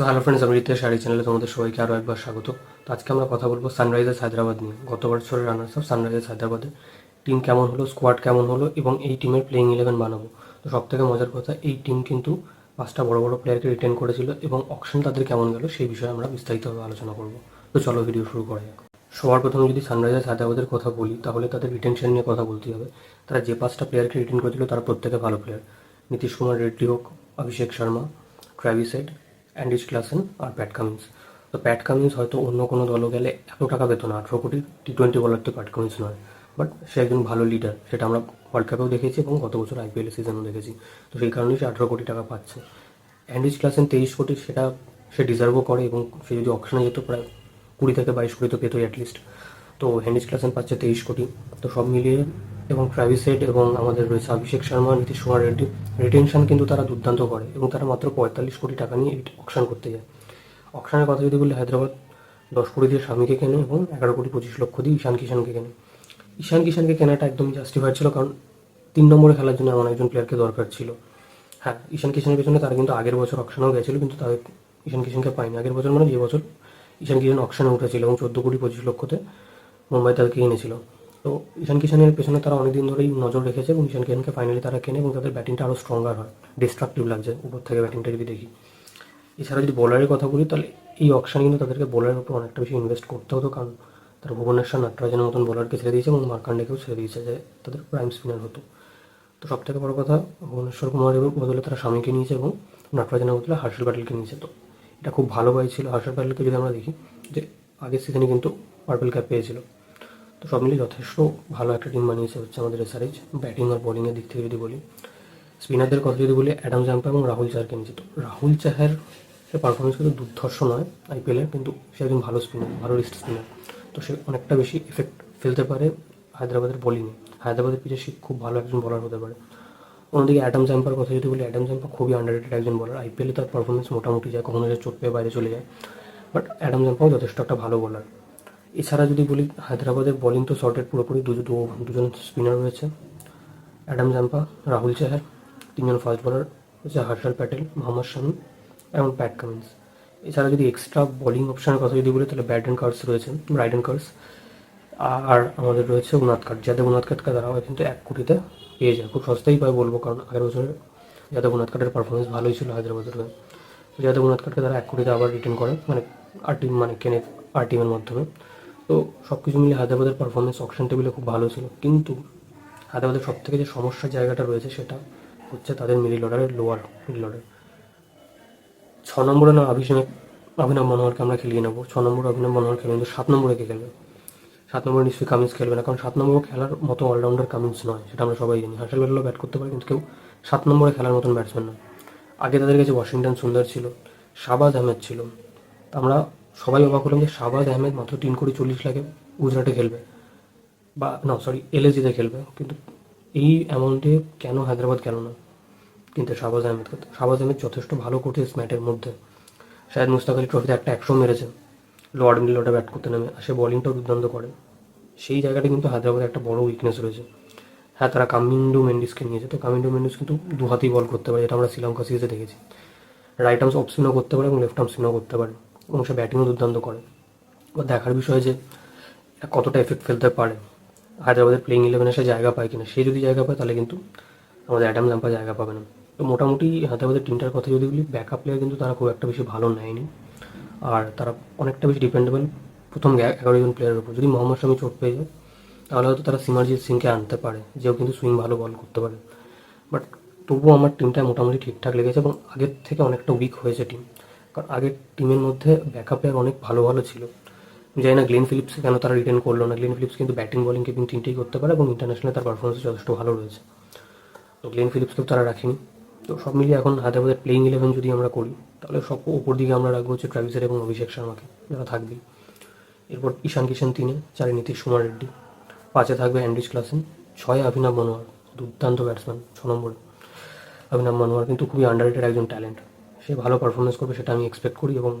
So hello friends আমি রিতেশ শাড়ি চ্যানেলে তোমাদের সবাইকে আরও একবার স্বাগত। তো আজকে আমরা কথা বলব সানরাইজার্স হায়দ্রাবাদ নিয়ে। গত বছরের রানার্স আপ সানরাইজার্স হায়দ্রাবাদের টিম কেমন হলো স্কোয়াড কেমন হলো এবং এই টিমের প্লেইং ইলেভেন বানাবো। তো সব থেকে মজার কথা, এই টিম কিন্তু পাঁচটা বড় বড় প্লেয়ারকে রিটেন করেছিল এবং অকশন তাদের কেমন গেল সেই বিষয়ে আমরা বিস্তারিতভাবে আলোচনা করব। তো চলো ভিডিও শুরু করা যাক। সবার প্রথমে যদি সানরাইজার্স হায়দ্রাবাদের কথা বলি, তাহলে তাদের রিটেনশন নিয়ে কথা বলতেই হবে। তারা যে পাঁচটা প্লেয়ারকে রিটেন করেছিল, তারা প্রত্যেকে ভালো প্লেয়ার নীতিশ কুমার, রেড্ডি হোক, অভিষেক শর্মা ট্র্যাভিস হেড অ্যান্ডিস ক্লাসেন আর প্যাট কামিন্স। তো প্যাট কামিন্স হয়তো অন্য কোনো দলও গেলে এত টাকা পেতো না, আঠেরো কোটি টি টোয়েন্টি বলার তো প্যাট কামিন্স নয়। বাট সে একজন ভালো লিডার, সেটা আমরা ওয়ার্ল্ড কাপেও দেখেছি এবং গত বছর আইপিএল সিজনেও দেখেছি। তো সেই কারণেই সে আঠেরো কোটি টাকা পাচ্ছে। অ্যান্ডিস ক্লাসেন তেইশ কোটি, সেটা সে ডিজার্ভও করে এবং সে যদি অপশনে যেত, প্রায় কুড়ি থেকে বাইশ কোটি তো পেতোই অ্যাটলিস্ট তো হ্যান্ডিস ক্লাসেন পাচ্ছে তেইশ কোটি। তো সব মিলিয়ে এবং হেড এবং আমাদের রয়েছে অভিষেক শর্মা নীতিশ কুমার রেড্ডি রিটেনশন কিন্তু তারা দুর্দান্ত করে এবং তারা মাত্র পঁয়তাল্লিশ কোটি টাকা নিয়ে অকশন করতে যায়। অকশনের কথা যদি বলি, হায়দ্রাবাদ দশ কোটি দিয়ে স্বামীকে কেনে এবং এগারো কোটি পঁচিশ লক্ষ দিয়ে ঈশান কিষানকে কেনে। ঈশান কিষানকে কেনাটা একদম জাস্টিফাইড ছিল কারণ তিন নম্বরে খেলার জন্য এমন একজন প্লেয়ারকে দরকার ছিল। হ্যাঁ ঈশান কিষানের পেছনে তারা কিন্তু আগের বছর অকশনেও গেছিল, কিন্তু তাদের ঈশান কিষানকে পায়নি। আগের বছর মানে যে বছর ঈশান কিষান অকশনে উঠেছিল এবং চোদ্দ কোটি পঁচিশ লক্ষতে মুম্বাই তাদেরকে এনেছিল। তো ঈশান কিষানের পেছনে তারা অনেকদিন ধরেই নজর রেখেছে এবং ঈশান কিষানকে ফাইনালি তারা কেনে এবং তাদের ব্যাটিংটা আরও স্ট্রঙ্গার হয়। ডিস্ট্রাকটিভ লাগছে, উপর থেকে ব্যাটিংটা যদি দেখি। এছাড়া যদি বোলারের কথা বলি, তাহলে এই অকশানে কিন্তু তাদেরকে বোলারের উপর অনেকটা বেশি ইনভেস্ট করতে হতো, কারণ তারা ভুবনেশ্বর নাটরাজনের মতন বোলারকে ছেড়ে দিয়েছে এবং মার্কান্ডেকেও ছেড়ে দিয়েছে যে তাদের প্রাইম স্পিনার হতো। তো সব থেকে বড় কথা, ভুবনেশ্বর কুমারের বদলে তারা স্বামীকে নিয়েছে এবং নাটরাজনের বদলে হার্ষল প্যাটেলকে নিয়েছে। তো এটা খুব ভালো বাই ছিল। হার্ষল প্যাটেলকে যদি আমরা দেখি, যে আগের সিজনে কিন্তু পার্পেল ক্যাপ পেয়েছিল। তো সব মিলিয়ে যথেষ্ট ভালো একটা টিম বানিয়েছে হচ্ছে আমাদের এসআরএইচ ব্যাটিং আর বোলিংয়ের দিক থেকে যদি বলি স্পিনারদের কথা যদি বলি অ্যাডাম জাম্পা এবং রাহুল চাহারকে নিয়েছে। তো রাহুল চাহার সে পারফরমেন্স কিন্তু দুর্ধর্ষ নয় আইপিএলের কিন্তু সে একজন ভালো স্পিনার ভালো রিস্ট স্পিনার তো সে অনেকটা বেশি এফেক্ট ফেলতে পারে হায়দ্রাবাদের বোলিংয়ে হায়দ্রাবাদের পিছিয়ে সে খুব ভালো একজন বলার হতে পারে। অন্যদিকে অ্যাডাম জাম্পার কথা যদি বলি অ্যাডাম জাম্পা খুবই আন্ডাররেটেড একজন বলার আইপিএলে তার পারফরমেন্স মোটামুটি যায়, কখনো যে চোট পেয়ে বাইরে চলে যায়। বাট অ্যাডাম জাম্পাও যথেষ্ট একটা ভালো বলার এছাড়া যদি বলি, হায়দ্রাবাদের বলিং তো শর্টের পুরোপুরি। দুজন দুজন স্পিনার রয়েছে। অ্যাডাম জাম্পা রাহুল চেহার তিনজন ফাস্ট বোলার হচ্ছে হর্ষাল প্যাটেল মোহাম্মদ শামি এবং প্যাট কামিন্স এছাড়া যদি এক্সট্রা বোলিং অপশনের কথা যদি বলি, তাহলে অ্যান্ড কার্স রয়েছে রাইড অ্যান্ড কার্স আর আমাদের রয়েছে উনাদ কাট যাদের উনাদ কাটকে তারাও কিন্তু এক কোটিতে পেয়ে যায়। খুব সস্তাই পায় বলব, কারণ আগের বছর যাদের উনাদ কাটের পারফরমেন্স ভালোই ছিল হায়দ্রাবাদের হয়ে। যাদের উনাদ কাটকে তারা এক কোটিতে আবার রিটার্ন করে মানে আর টিম মানে কেনে আর টিমের মাধ্যমে। তো সব কিছু মিলে হায়দ্রাবাদের পারফরমেন্স অপশন টেবিলে খুব ভালো ছিল। কিন্তু হায়দ্রাবাদের সব থেকে যে সমস্যার জায়গাটা রয়েছে সেটা হচ্ছে তাদের মিডিল অর্ডারের লোয়ার মিডিল অর্ডার ছ নম্বরে না অভিষেক, অভিনব মনোহরকে আমরা খেলিয়ে নেব। ছ নম্বরে অভিনব মনোহর খেলবে, কিন্তু সাত নম্বরে কে খেলবে? সাত নম্বরে নিশ্চয়ই কামিন্স খেলবে না, কারণ সাত নম্বরে খেলার মতো অলরাউন্ডার কামিন্স নয়, সেটা আমরা সবাই জানি। হার্ষেল ব্যাটেলও ব্যাট করতে পারে, কিন্তু কেউ সাত নম্বরে খেলার মতন ব্যাটসম্যান নয় আগে তাদের কাছে ওয়াশিংটন সুন্দর ছিল শাবাজ আহমেদ ছিল। আমরা সবাই অবাক হলাম যে শাবাজ আহমেদ মাত্র তিন কোটি চল্লিশ লাখে গুজরাটে খেলবে। বা না সরি এলএসজিতে খেলবে। কিন্তু এই অ্যামাউন্টে কেন হায়দ্রাবাদ কেন না? কিন্তু শাহবাজ আহমেদকে শাহবাজ আহমেদ যথেষ্ট ভালো করছে ম্যাটের মধ্যে। শায়দ মুস্তাক আলী ট্রফিতে একটা একশো মেরেছে। লোয়ার মিডল অর্ডার ব্যাট করতে নামে। সে বলিংটাও দুর্দান্ত করে। সেই জায়গাটা কিন্তু হায়দ্রাবাদের একটা বড় উইকনেস রয়েছে। হ্যাঁ তারা কামিন্ডু মেন্ডিসকে নিয়েছে। তো কামিন্ডু মেন্ডিস কিন্তু দু হাতেই বল করতে পারে, যেটা আমরা শ্রীলঙ্কা সিরিজে দেখেছি। রাইট আর্মস অফ করতে পারে এবং লেফট আর্ম স্পিনও করতে পারে। এবং সে ব্যাটিংও দুর্দান্ত করে। এবার দেখার বিষয় যে কতটা এফেক্ট ফেলতে পারে। হায়দ্রাবাদের প্লেইং ইলেভেনে সে জায়গা পায় কিনা, সে যদি জায়গা পায় তাহলে কিন্তু আমাদের অ্যাডাম জাম্পা জায়গা পাবে না। তো মোটামুটি হায়দ্রাবাদের টিমটার কথা যদি বলি ব্যাকআপ প্লেয়ার কিন্তু তারা খুব একটা বেশি ভালো নেয়নি। আর তারা অনেকটা বেশি ডিপেন্ডেবল প্রথম এগারো জন প্লেয়ারের উপর। যদি মোহাম্মদ শামি চোট পেয়ে যায়, তাহলে হয়তো তারা সিমারজিৎ সিংকে আনতে পারে। যেও কিন্তু সুইং ভালো বল করতে পারে। বাট তবুও আমার টিমটা মোটামুটি ঠিকঠাক লেগেছে এবং আগের থেকে অনেকটা উইক হয়েছে টিম কারণ আগের টিমের মধ্যে ব্যাকআপ প্লেয়ার অনেক ভালো ভালো ছিল। জানি না গ্লেন ফিলিপস কেন তারা রিটার্ন করল না। গ্লেন ফিলিপস কিন্তু ব্যাটিং বলিং কিন্তু তিনটেই করতে পারে এবং ইন্টারন্যাশনালে তার পারফরমেন্স যথেষ্ট ভালো রয়েছে। তো গ্লেন ফিলিপসকেও তারা রাখেনি। তো সব মিলিয়ে এখন হায়দ্রাবাদের প্লেইং ইলেভেন যদি আমরা করি, তাহলে সব ওপর দিকে আমরা রাখব হচ্ছে ট্রাভিসের এবং অভিষেক শর্মাকে, যারা থাকবেই। এরপর ঈশান কিষান তিনে, চারে নীতিশ কুমার রেড্ডি। পাঁচে থাকবে অ্যান্ডিস ক্লাসেন। ছয় অভিনব মনোয়ার, দুর্দান্ত ব্যাটসম্যান ছ নম্বরে। অভিনব মনোয়ার কিন্তু খুবই আন্ডাররেটেড একজন ট্যালেন্ট সে ভালো পারফরমেন্স করবে সেটা আমি এক্সপেক্ট করি এবং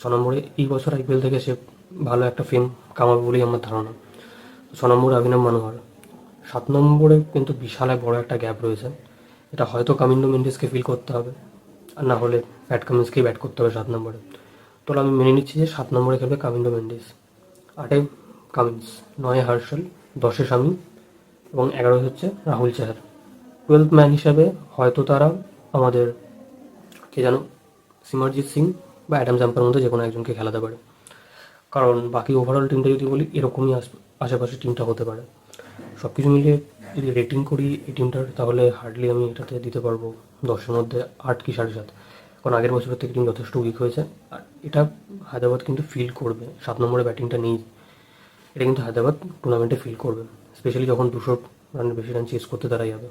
ছ নম্বরে এই বছর আইপিএল থেকে সে ভালো একটা ফেম কামাবে বলেই আমার ধারণা। ছ নম্বরে অভিনব মনোহর। সাত নম্বরে কিন্তু বিশাল এক বড় একটা গ্যাপ রয়েছে। এটা হয়তো কামিন্ডো মেন্ডিসকে ফিল করতে হবে, আর না হলে প্যাট কামিন্সকেই ব্যাট করতে হবে সাত নম্বরে। তো আমি মেনে নিচ্ছি যে সাত নম্বরে খেলবে কামিন্ডো মেন্ডিস। আটে কামিন্স নয় হার্শাল দশে স্বামী এবং এগারো হচ্ছে রাহুল চাহার। টুয়েলভ ম্যান হিসাবে হয়তো তারা আমাদের কে জানো? সিমারজিৎ সিং বা অ্যাডাম জাম্পার মধ্যে যে কোনো একজনকে খেলাতে পারে। কারণ বাকি ওভারঅল টিমটা যদি বলি, এরকমই আশেপাশে টিমটা হতে পারে। সব কিছু মিলিয়ে যদি রেটিং করি এই টিমটার তাহলে হার্ডলি আমি এটাতে দিতে পারব দশের মধ্যে আট কি সাড়ে সাত। কারণ আগের বছরের থেকে টিম যথেষ্ট উইক হয়েছে। আর এটা হায়দ্রাবাদ কিন্তু ফিল করবে। সাত নম্বরে ব্যাটিংটা নেই। এটা কিন্তু হায়দ্রাবাদ টুর্নামেন্টে ফিল করবে। স্পেশালি যখন দুশো রানের বেশি রান চেস করতে তারা যাবে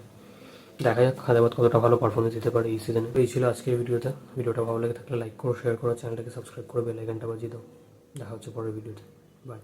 দেখা যাক খাদাবাদ কতটা ভালো পারফরমেন্স দিতে পারে এই সিজনে এই ছিল আজকের ভিডিওতে। ভিডিওটা ভালো লেগে থাকলে লাইক করো শেয়ার করো চ্যানেলটাকে সাবস্ক্রাইব করে বেল আইকনটা বাজিয়ে দাও। দেখা হচ্ছে পরের ভিডিওতে। বাই